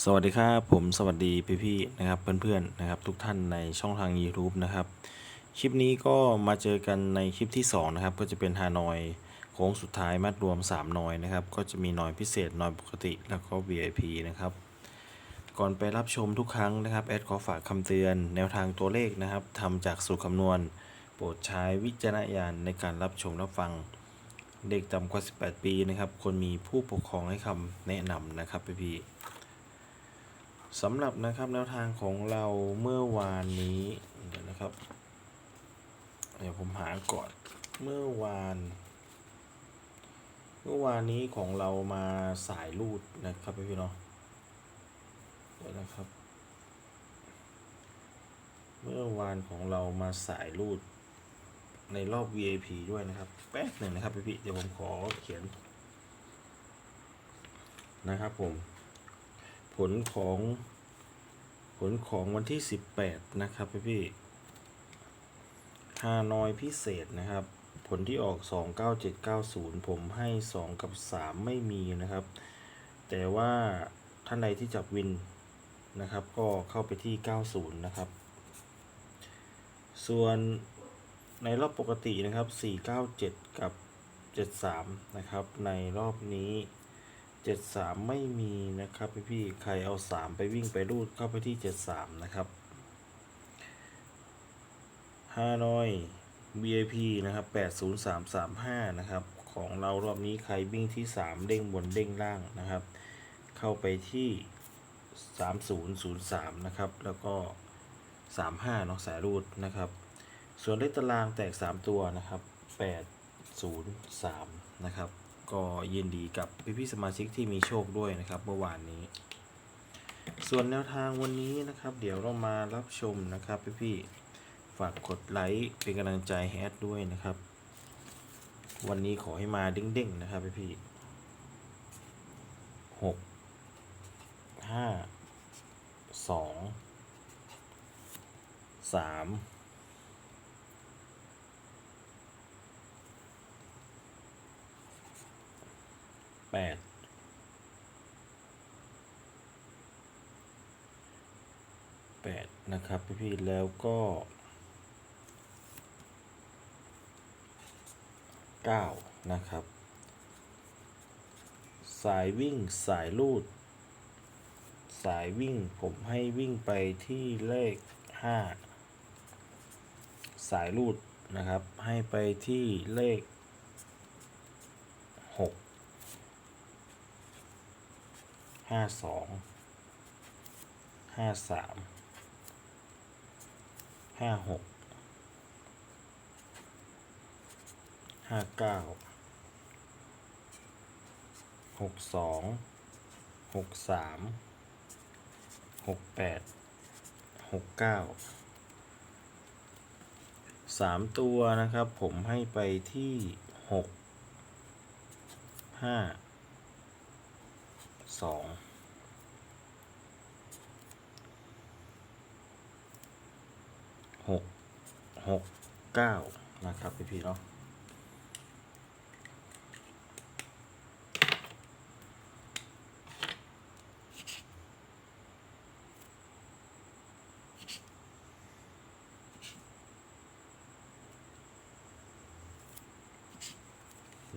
สวัสดีครับผมสวัสดีพี่ๆนะครับเพื่อนๆนะครับ ทุกท่านในช่องทาง YouTube นะครับคลิปนี้ก็มาเจอกันในคลิปที่2นะครับก็จะเป็นฮานอยโค้งสุดท้ายมัดรวม 3นอยนะครับก็จะมีนอยพิเศษนอยปกติแล้วก็ VIP นะครับก่อนไปรับชมทุกครั้งนะครับแอดขอฝากคำเตือน แนวทางตัวเลขนะครับทำจากสูตรคำนวณ โปรดใช้วิจารณญาณในการรับชมรับฟังเด็กต่ำกว่า 18 ปีนะครับควรมีผู้ปกครองให้คำแนะนำนะครับพี่ๆ สำหรับนะครับแนวทางของเราเมื่อวานนี้เดี๋ยวนะครับ เดี๋ยวผมหาก่อนเมื่อวาน เมื่อวานนี้ของเรามาสายรูดนะครับพี่ๆเนาะเดี๋ยวนะครับ เมื่อวานของเรามาสายรูดในรอบ VIP ด้วยนะครับ แป๊บหนึ่งนะครับพี่ๆเดี๋ยวผมขอเขียน นะครับผม ผลของ ลของวันที่ 18 นะครับพี่พี่ฮานอยพิเศษนะครับ ผลที่ออก 29790 ผมให้ 2 กับ 3 ไม่มีนะครับ แต่ว่าท่านใดที่จับวินนะครับ ก็เข้าไปที่ 90 นะครับ ส่วนในรอบปกตินะครับ 497 กับ 73 นะครับ ในรอบนี้ เจ็ดสามไม่มีนะครับพี่พี่ใครเอาสามไปวิ่งไปรูดเข้าไปที่เจ็ดสามนะครับฮานอย VIP นะครับแปดศูนย์สามสามห้านะครับของเรารอบนี้ใครวิ่งที่สามเด้งบนเด้งล่างนะครับ เข้าไปที่สามศูนย์ศูนย์สามนะครับแล้วก็สามห้าเนาะสายรูดนะครับ ส่วนเลขตารางแตก3ตัวนะครับ8 0 3นะครับ ก็ยินดีกับพี่ๆสมาชิกที่มีโชคด้วยนะครับเมื่อวานนี้ ส่วนแนวทางวันนี้นะครับ เดี๋ยวเรามารับชมนะครับพี่ๆฝากกดไลค์เป็นกำลังใจให้แอดด้วยนะครับ วันนี้ขอให้มาเด้งๆนะครับพี่ๆหกห้าสองสาม แปดแปดนะครับพี่ๆแล้วก็เก้านะครับ สายวิ่งสายลูด สายวิ่งผมให้วิ่งไปที่เลขห้าสายลูดนะครับ ให้ไปที่เลขหก ห้าสองห้าสามห้าหกห้าเก้าหกสองหกสามหกแปดหกเก้าสามตัวนะครับผมให้ไปที่หกห้า สองหกหกเก้านะครับพี่พี่เนาะ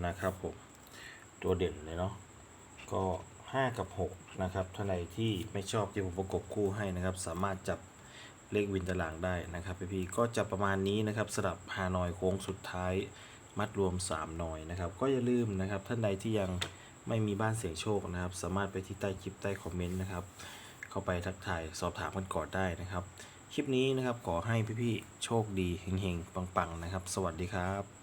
นะครับผม ตัวเด่นเลยเนาะก็ 5 กับ 6 นะครับท่านใดที่ไม่ชอบที่ผมประกบคู่ให้นะครับ สามารถจับเลขวินตารางได้นะครับพี่ๆก็จะประมาณนี้นะครับสำหรับฮานอยโค้งสุดท้ายมัดรวม3หน่อยนะครับ ก็อย่าลืมนะครับท่านใดที่ยังไม่มีบ้านเสียงโชคนะครับ สามารถไปที่ใต้คลิปใต้คอมเมนต์นะครับ เข้าไปทักทายสอบถามกันก่อนได้นะครับ คลิปนี้นะครับขอให้พี่ๆโชคดีเฮงๆปังๆนะครับ สวัสดีครับ